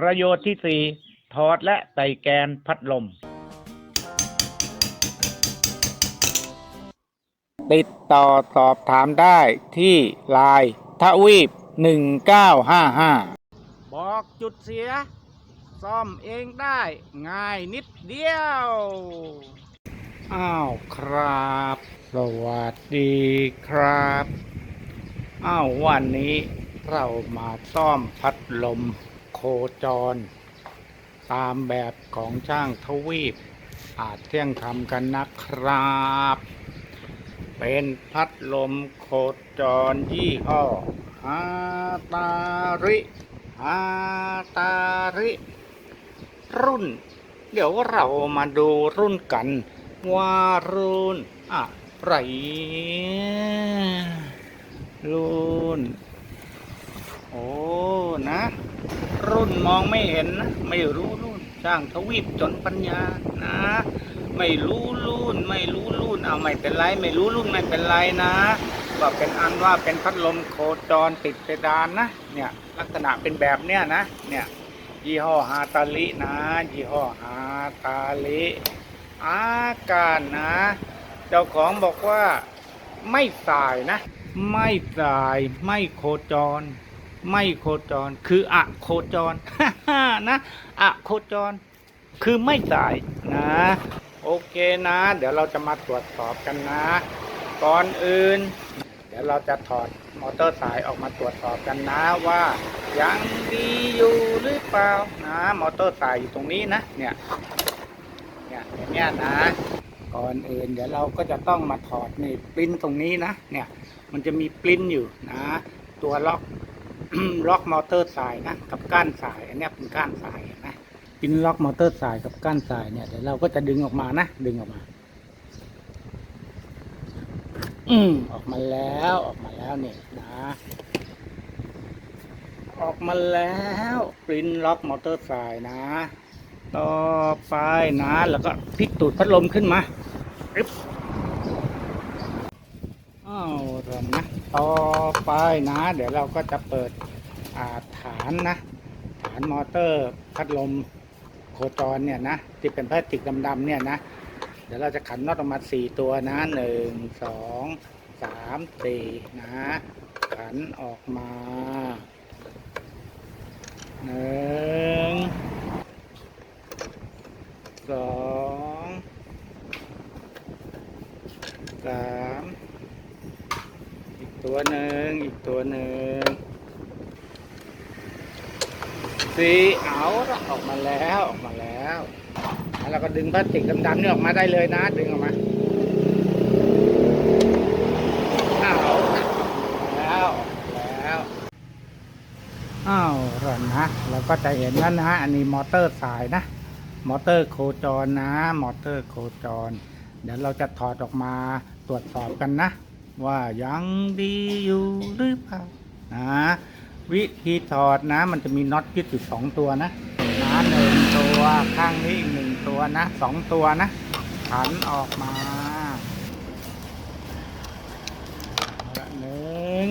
ประโยชน์ที่สี่ถอดและใส่แกนพัดลม ติดต่อสอบถามได้ที่ไลน์ทวีป 1955 บอกจุดเสีย ซ่อมเองได้ง่ายนิดเดียว อ้าวครับ สวัสดีครับ อ้าววันนี้เรามาซ่อมพัดลมโคจร ตามแบบของช่างทวีป อาจเที่ยงทำกันนะครับ เป็นพัดลมโคจรยี่ห้อฮาตาริฮาตาริ รุ่น เดี๋ยวเรามาดูรุ่นกัน ว่ารุ่นอะไรรุ่น โอ้ นะ รุ่นมองไม่เห็นนะ ไม่รู้รุ่นช่างทวีปจนปัญญานะ ไม่รู้รุ่นไม่รู้รุ่นเอาไม่เป็นไร ไม่รู้รุ่นไม่เป็นไรนะว่าเป็นอันว่าเป็นพัดลมโคจรติดเพดานนะเนี่ยลักษณะเป็นแบบเนี้ยนะเนี่ยยี่ห้อฮาตาลินะยี่ห้อฮาตาลิอาการนะ เจ้าของบอกว่าไม่สายนะ ไม่สายไม่โคจร ไม่โคจร คืออะโคจรนะอะโคจร คือไม่สายนะ โอเคนะ เดี๋ยวเราจะมาตรวจสอบกันนะ ก่อนอื่น เดี๋ยวเราจะถอดมอเตอร์สายออกมาตรวจสอบกันนะว่า ยังดีอยู่หรือเปล่านะมอเตอร์สายอยู่ตรงนี้นะเนี่ยเนี่ยอย่างเงี้ยนะก่อนอื่นเดี๋ยวเราก็จะต้องมาถอดนี่ปลิ้นตรงนี้นะเนี่ยมันจะมีปลิ้นอยู่นะ ตัวล็อก ล็อกมอเตอร์สายนะกับก้านสาย อันเนี้ยเป็นก้านสายนะปลิ้นล็อกมอเตอร์สายกับก้านสายเนี่ยเดี๋ยวเราก็จะดึงออกมานะดึงออกมา อืมออกมาแล้วออกมาแล้วเนี่ยนะ ออกมาแล้วปริ้นล็อกมอเตอร์สายนะ ต่อไปนะ แล้วก็พลิกตูดพัดลมขึ้นมาปึ๊บอ้าวเริ่มนะ ต่อไปนะ เดี๋ยวเราก็จะเปิดาฐานนะ ฐานมอเตอร์พัดลมโคจรเนี่ยนะ ที่เป็นพลาสติกดำๆเนี่ยนะ เดี๋ยวเราจะขันน็อตออกมาสี่ตัวนะหนึ่งสองสามสี่นะ ขันออกมาหนึ่งสองสาม ตัวหนึ่งอีกตัวหนึ่งสีเอาละออกมาแล้วออกมาแล้วแล้วเราก็ดึงพลาสติกดำๆนี่ออกมาได้เลยนะ ดึงออกมาอ้าวแล้วแล้วอ้าวรันนะเราก็จะเห็นแล้วนะอันนี้มอเตอร์สายนะ มอเตอร์โคจรนะ มอเตอร์โคจร เดี๋ยวเราจะถอดออกมาตรวจสอบกันนะ ว่ายังดีอยู่หรือเปล่านะวิธีถอดนะมันจะมีน็อตยึดอยู่สองตัวนะนะหนึ่งตัวข้างนี้อีกหนึ่งตัวนะสองตัวนะขันออกมาละหนึ่ง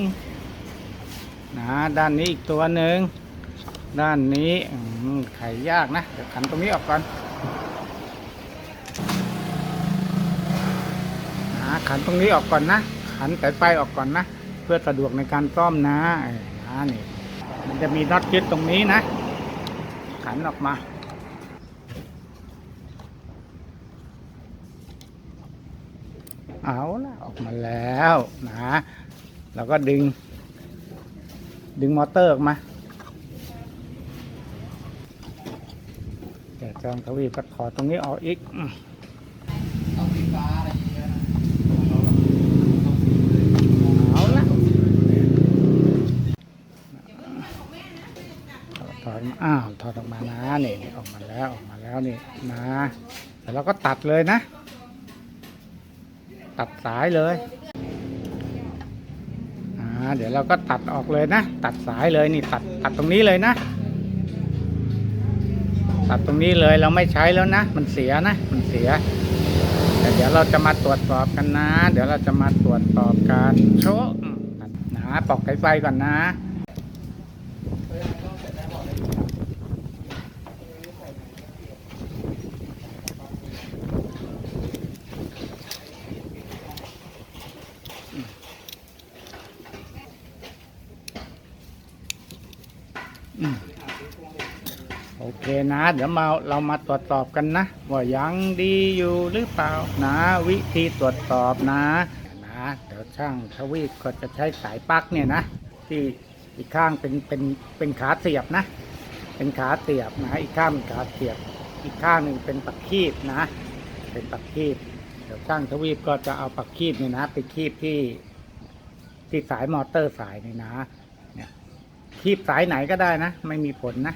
นะด้านนี้อีกตัวหนึ่งด้านนี้ไขยากนะเดี๋ยวขันตรงนี้ออกก่อนนะขันตรงนี้ออกก่อนนะ ขันสายไฟออกก่อนนะ เพื่อสะดวกในการซ่อมนะนะนี่มันจะมีน็อตยึดตรงนี้นะ ขันออกมา เอาละออกมาแล้วนะเราก็ดึง ดึงมอเตอร์ออกมาเดี๋ยวจองทวีปก็ถอดตรงนี้ออกอีกอืม ออกมา แล้วออกมาแล้วนี่นะแต่เราก็ตัดเลยนะ ตัดสายเลยอ่าเดี๋ยวเราก็ตัดออกเลยนะ ตัดสายเลยนี่ตัดตัดตรงนี้เลยนะ ตัดตรงนี้เลยเราไม่ใช้แล้วนะ มันเสียนะ มันเสียแต่เดี๋ยวเราจะมาตรวจสอบกันนะ เดี๋ยวเราจะมาตรวจสอบการโชว์อืมนะปอกไฟไฟก่อนนะ อืมโอเค นะ เดี๋ยวมาเรามาตรวจสอบกันนะ ว่ายังดีอยู่หรือเปล่านะวิธีตรวจสอบนะนะเดี๋ยวช่างทวีปก็จะใช้สายปลั๊กเนี่ยนะ ที่อีกข้างเป็นเป็นเป็นขาเสียบนะ เป็นขาเสียบนะอีกข้างเป็นขาเสียบ อีกข้างหนึ่งเป็นปักคีบนะ เป็นปักคีบเดี๋ยวช่างทวีปก็จะเอาปักคีบเนี่ยนะไปคีบที่ ที่สายมอเตอร์สายเนี่ยนะเนี่ยคีบสายไหนก็ได้นะ ไม่มีผลนะ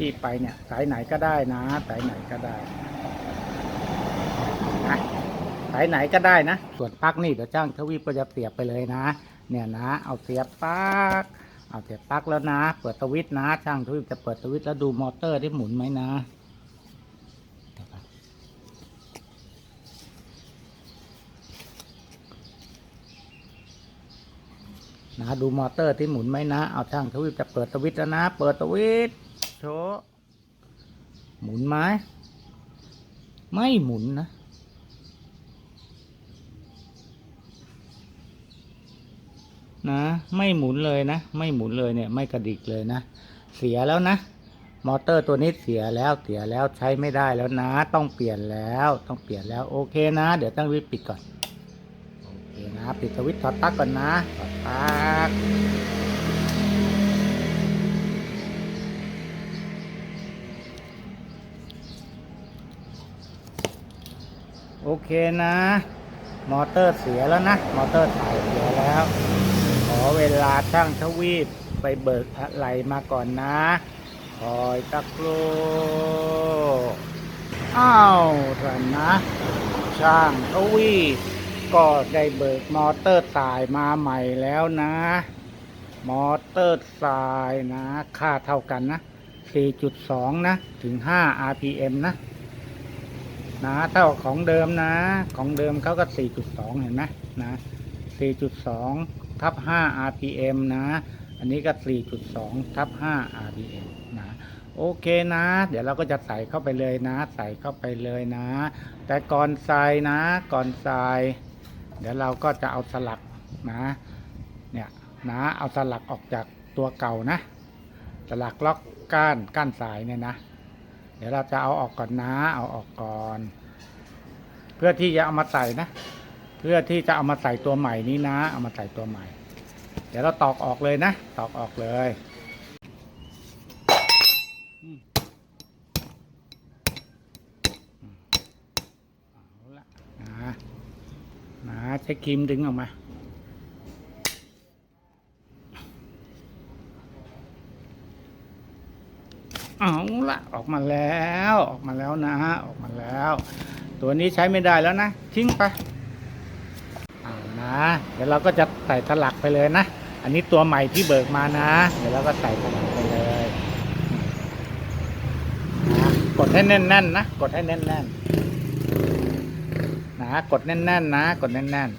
คีบไปเนี่ยสายไหนก็ได้นะ สายไหนก็ได้นะสายไหนก็ได้นะ ส่วนปลั๊กนี่เดี๋ยวจ้างทวีปก็จะเสียบไปเลยนะ เนี่ยนะ เอาเสียบปลั๊กเอาเสียบปลั๊กแล้วนะ เปิดสวิตช์นะช่างทวีปจะเปิดสวิตช์แล้วดูมอเตอร์ที่หมุนไหมนะนนะดูมอเตอร์ที่หมุนไหมนะ เอาช่างทวีปจะเปิดสวิตช์แล้วนะ เปิดสวิตช์ โชว์หมุนไหมไม่หมุนนะ นะ ไม่หมุนเลยนะ ไม่หมุนเลยเนี่ย ไม่กระดิกเลยนะ เสียแล้วนะ มอเตอร์ตัวนี้เสียแล้วเสียแล้วใช้ไม่ได้แล้วนะ ต้องเปลี่ยนแล้ว ต้องเปลี่ยนแล้วโอเคนะ เดี๋ยวตั้งวิปิดก่อน โอเคนะ ปิดสวิตช์ถอดปลั๊กก่อนนะถอดปลั๊ก อเคนะ มอเตอร์เสียแล้วนะ มอเตอร์ถ่ายเสียแล้ว ขอเวลาช่างทวีปไปเบิกอะไรมาก่อนนะคอยตักโลอ้าวท่านนะ ช่างทวีปก็ได้เบิกมอเตอร์สายมาใหม่แล้วนะ มอเตอร์สายนะ ค่าเท่ากันนะ 4.2 นะ ถึง 5 RPM นะ นะเท่าของเดิมนะ ของเดิมเขาก็ 4.2 เห็นไหมนะ 4.2 ทับ 5 RPM นะ อันนี้ก็ 4.2 ทับ 5 RPM นะโอเคนะ เดี๋ยวเราก็จะใส่เข้าไปเลยนะ ใส่เข้าไปเลยนะ แต่ก่อนใส่นะ ก่อนใส่เดี๋ยวเราก็จะเอาสลักนะ เนี่ยนะ เอาสลักออกจากตัวเก่านะ สลักล็อกก้านก้านสายเนี่ยนะ เดี๋ยวเราจะเอาออกก่อนนะ เอาออกก่อน เพื่อที่จะเอามาใส่นะ เพื่อที่จะเอามาใส่ตัวใหม่นี้นะ เอามาใส่ตัวใหม่ เดี๋ยวเราตอกออกเลยนะ ตอกออกเลยอืมอืมเอาละนะนะใช้ครีมดึงออกมา เอา ละออกมาแล้วออกมาแล้วนะฮะออกมาแล้ว ตัวนี้ใช้ไม่ได้แล้วนะ ทิ้งไปเอานะเดี๋ยวเราก็จะใส่สลักไปเลยนะ อันนี้ตัวใหม่ที่เบิกมานะ เดี๋ยวเราก็ใส่สลักไปเลยนะกดให้แน่นๆนะกดให้แน่นๆนะกดแน่นๆนะกดแน่นๆ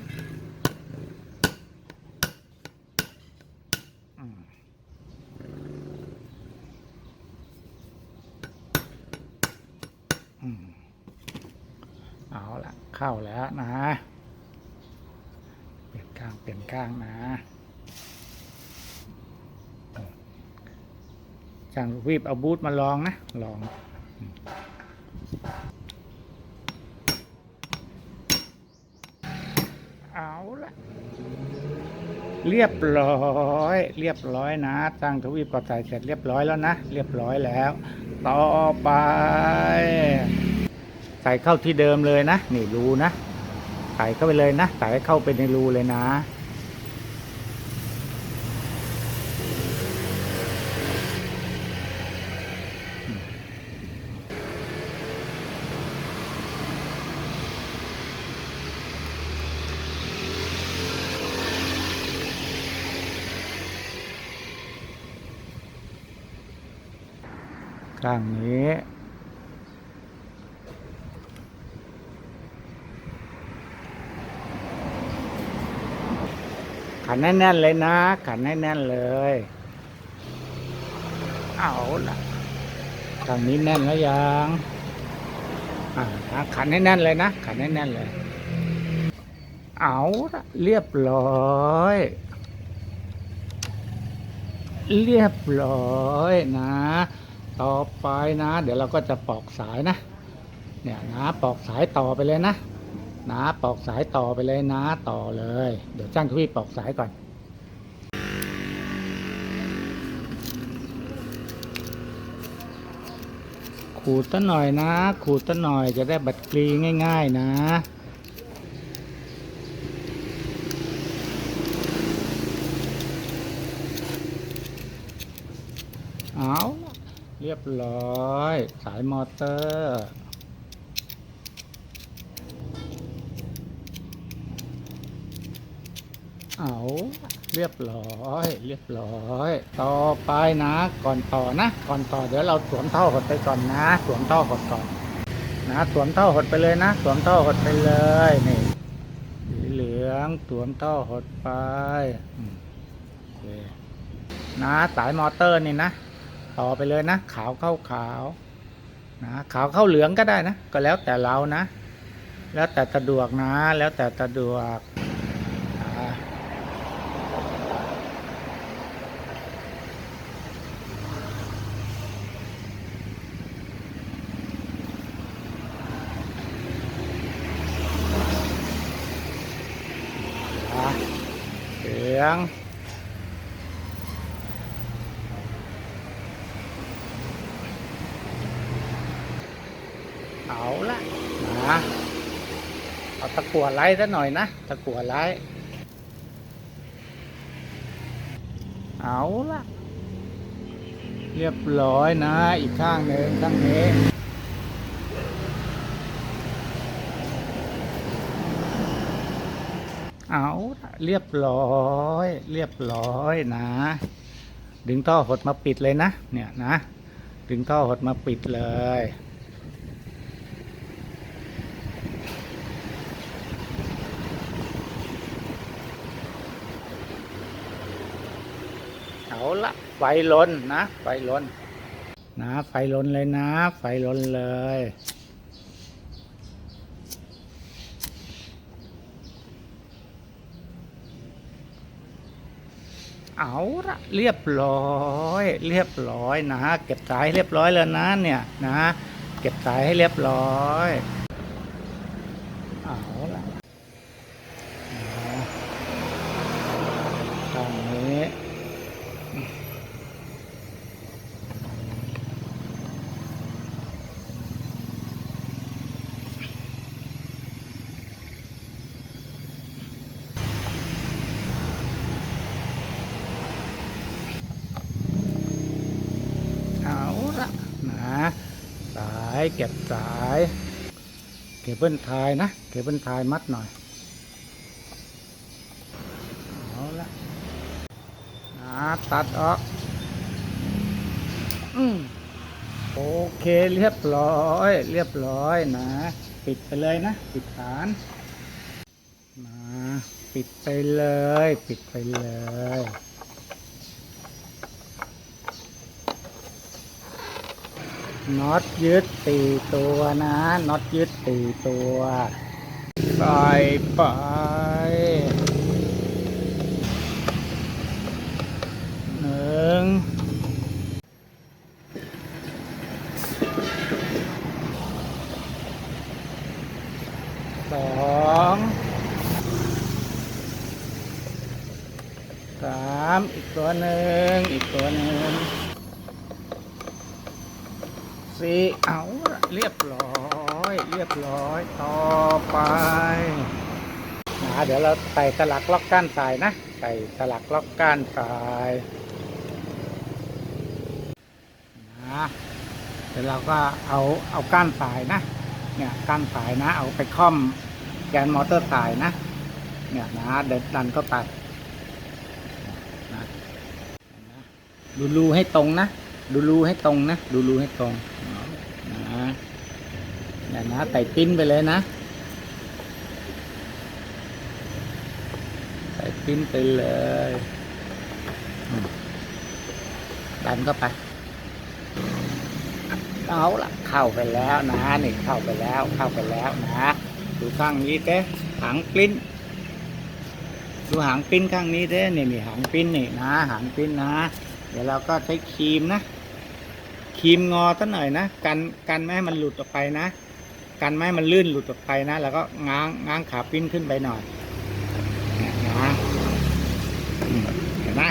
อืม อืมเอาละ เข้าแล้วนะ เปลี่ยนข้างเปลี่ยนข้างนะช่างวีบเอาบูทมาลองนะ ลอง เอาละเรียบร้อย เรียบร้อยนะช่างทวีปก็ใส่เสร็จเรียบร้อยแล้วนะ เรียบร้อยแล้ว ต่อไป ใส่เข้าที่เดิมเลยนะ นี่รูนะ ใส่เข้าไปเลยนะ ใส่ให้เข้าไปในรูเลยนะข้างนี้ ขันแน่นๆเลยนะ ขันแน่นๆเลย เอาละทางนี้แน่นแล้วยังอ่าขันแน่นเลยนะ ขันแน่นเลย เอาละเรียบร้อย เรียบร้อยนะ ต่อไปนะ เดี๋ยวเราก็จะปอกสายนะ เนี่ยนะ ปอกสายต่อไปเลยนะ นะปอกสายต่อไปเลยนะต่อเลย เดี๋ยวจ้างทวีปอกสายก่อนขูดซะหน่อยนะ ขูดซะหน่อยจะได้บัดกรีง่าย ๆนะ เอาเรียบร้อย สายมอเตอร์ เอาล่ะเรียบร้อย เรียบร้อย ต่อไปนะ ก่อนต่อนะ ก่อนต่อเดี๋ยวเราสวมท่อหดไปก่อนนะสวมท่อหดก่อนนะสวมท่อหดไปเลยนะสวมท่อหดไปเลยนี่สีเหลืองสวมท่อหดไปนะสายมอเตอร์นี่นะต่อไปเลยนะ ขาวเข้าขาวนะขาวเข้าเหลืองก็ได้นะ ก็แล้วแต่เรานะ แล้วแต่สะดวกนะ แล้วแต่สะดวกอ่าอะเหลื อง เอาละนะเอาตะกั่วไล่ซะหน่อยนะ ตะกั่วไล่เอาละเรียบร้อยนะ อีกข้างหนึ่งข้างนี้ เรียบร้อย เรียบร้อยนะ ดึงท่อหดมาปิดเลยนะ เนี่ยนะ ดึงท่อหดมาปิดเลย เอาละไฟลนนะ ไฟลนนะ ไฟลนเลยนะ ไฟลนเลย เอาละเรียบร้อย เรียบร้อยนะ เก็บสายเรียบร้อยแล้วนะเนี่ยนะ เก็บสายให้เรียบร้อย เอาละนะตรงนี้ เอาละนะ สายเก็บสายเคเบิลไทายนะเคเบิลไทายมัดหน่อยเอาละนะตัดออกอืมโอเคเรียบร้อย เรียบร้อยนะ ปิดไปเลยนะ ปิดฐานมาปิดไปเลย ปิดไปเลย น็อตยึดตีตัวนะน็อตยึดตีตัวใส่ไปหนึ่งสองสามอีกตัวหนึ่งอีกตัวหนึ่ง สี่เอาเรียบร้อย เรียบร้อยต่อไปนะเดี๋ยวเราใส่สลักล็อกก้านสายนะ ใส่สลักล็อกก้านสายนะเดี๋ยวเราก็เอาเอาก้านสายนะ เนี่ยก้านสายนะ เอาไปค่อมแกนมอเตอร์สายนะ เนี่ยนะเดินดันก็ตัดนะดูรูให้ตรงนะ ดูรูให้ตรงนะ ดูรูให้ตรงนะอย่านะไต่ปิ้นไปเลยนะไต่ปิ้นไปเลยดันเข้าไปเอาละเข้าไปแล้วนะนี่เข้าไปแล้วเข้าไปแล้วนะดูข้างนี้เต้หางปิ้นดูหางปิ้นข้างนี้เด้นี่มีหางปิ้นนี่นะ หางปิ้นนะ เดี๋ยวเราก็ใช้ครีมนะ ครีมงอตั้งหน่อยนะกันกันไม่ให้มันหลุดออกไปนะ กันไม่ให้มันลื่นหลุดออกไปนะ แล้วก็ง้างง้างขาปิ้นขึ้นไปหน่อยเนี่ยนะอืมเห็นไหม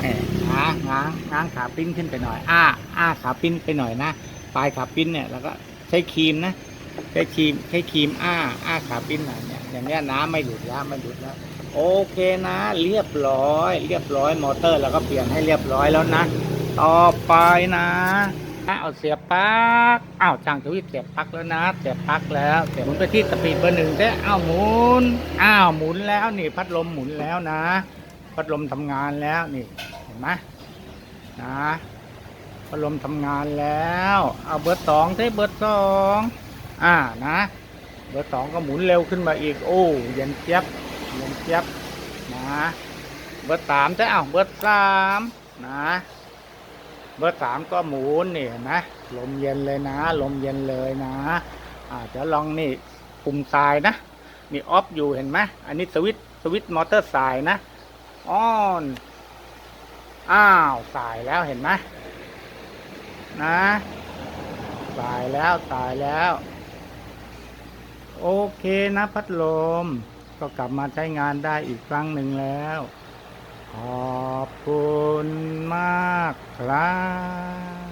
เอง้างง้างง้างขาปิ้นขึ้นไปหน่อย อ้า อ้าขาปิ้นไปหน่อยนะปลายขาปิ้นเนี่ยแล้วก็ใช้ครีมนะใช้ครีมใช้ครีมอ้า อ้าขาปิ้นหน่อยเนี่ยอย่างเนี้ยน้ำไม่หลุดแล้วไม่หลุดแล้วโอเคนะ เรียบร้อย เรียบร้อยมอเตอร์เราก็เปลี่ยนให้เรียบร้อยแล้วนะ ต่อไปนะเอาเสียบปลั๊กอ้าวช่างทวิตเสียบปลั๊กแล้วนะ เสียบปลั๊กแล้วเสียบหมุนไปที่สปีดเบอร์หนึ่งได้อ้าวหมุน อ้าวหมุนแล้วนี่พัดลมหมุนแล้วนะ พัดลมทำงานแล้วนี่เห็นไหมนะพัดลมทำงานแล้ว เอาเบอร์สองได้เบอร์สองอ่านะ เบอร์สองก็หมุนเร็วขึ้นมาอีก โอ้เย็นเจี๊ยบเย็นเจี๊ยบนะ เบอร์สามจะเอ้าเบอร์สามนะ เบอร์สามก็หมุนนี่เห็นไหมลมเย็นเลยนะ ลมเย็นเลยนะอ่าเดี๋ยวลองนี่ปุ่มสายนะนี่ออฟอยู่เห็นไหมอันนี้สวิตสวิตมอเตอร์สายนะออนอ้าวสายแล้วเห็นไหมนะสายแล้วสายแล้ว โอเคนะพัดลม ก็กลับมาใช้งานได้อีกครั้งหนึ่งแล้ว ขอบคุณมากครับ